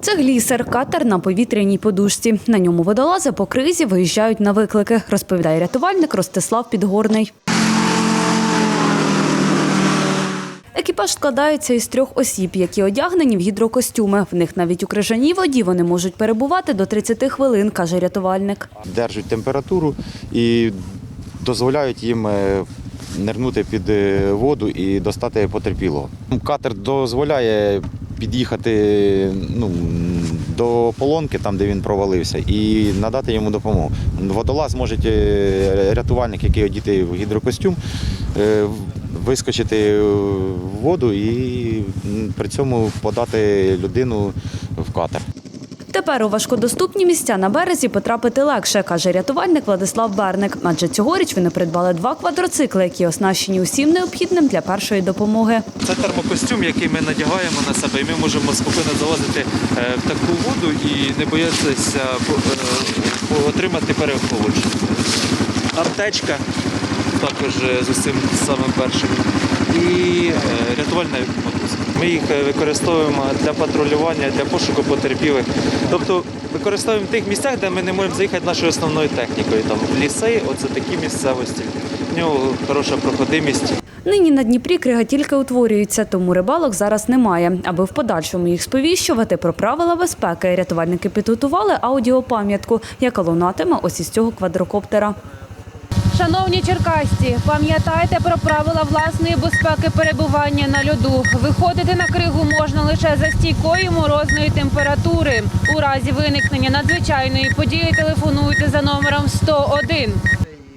Це глісер, катер на повітряній подушці. На ньому водолази по кризі виїжджають на виклики, розповідає рятувальник Ростислав Підгорний. Екіпаж складається із трьох осіб, які одягнені в гідрокостюми. В них навіть у крижаній воді вони можуть перебувати до 30 хвилин, каже рятувальник. держать температуру і дозволяють їм е, нирнути під е, воду і достати потерпілого. Катер дозволяє під'їхати ну, до полонки, там де він провалився, і надати йому допомогу. Водолаз може е, рятувальник, який одітий в гідрокостюм, е, вискочити в воду і при цьому подати людину в катер. Тепер у важкодоступні місця на березі потрапити легше, каже рятувальник Владислав Берник. Адже цьогоріч вони придбали два квадроцикли, які оснащені усім необхідним для першої допомоги. Це термокостюм, який ми надягаємо на себе, і ми можемо спокійно залазити е, в таку воду і не боятися по- е, отримати переохолодження. Аптечка також е, з усім самим першим. І е, рятувальна мотузка. Ми їх е, використовуємо для патрулювання, для пошуку потерпілих. Тобто використовуємо в тих місцях, де ми не можемо заїхати нашою основною технікою. Там ліси, оце такі місцевості. В нього хороша проходимість. Нині на Дніпрі крига тільки утворюється, тому рибалок зараз немає. Аби в подальшому їх сповіщувати про правила безпеки, рятувальники підготували аудіопам'ятку, яка лунатиме ось із цього квадрокоптера. Шановні черкасці, пам'ятайте про правила власної безпеки перебування на льоду. Виходити на кригу можна лише за стійкої морозної температури. У разі виникнення надзвичайної події телефонуйте за номером 101.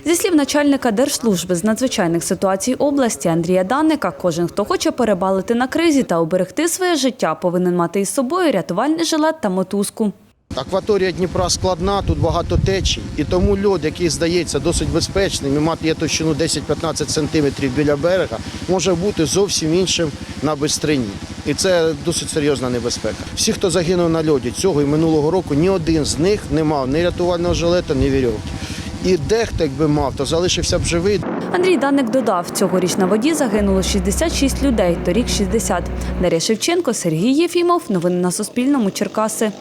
Зі слів начальника Держслужби з надзвичайних ситуацій області Андрія Данника, кожен, хто хоче перебалити на кризі та уберегти своє життя, повинен мати із собою рятувальний жилет та мотузку. Акваторія Дніпра складна, тут багато течій, і тому льод, який здається досить безпечним, і мати є товщину 10-15 сантиметрів біля берега, може бути зовсім іншим на бистрині. І це досить серйозна небезпека. Всі, хто загинув на льоді цього і минулого року, ні один з них не мав ні рятувального жилета, ні вірьовки. І дехто, якби мав, то залишився б живий. Андрій Данник додав, цьогоріч на воді загинуло 66 людей, торік 60. Дар'я Шевченко, Сергій Єфімов. Новини на Суспільному. Черкаси.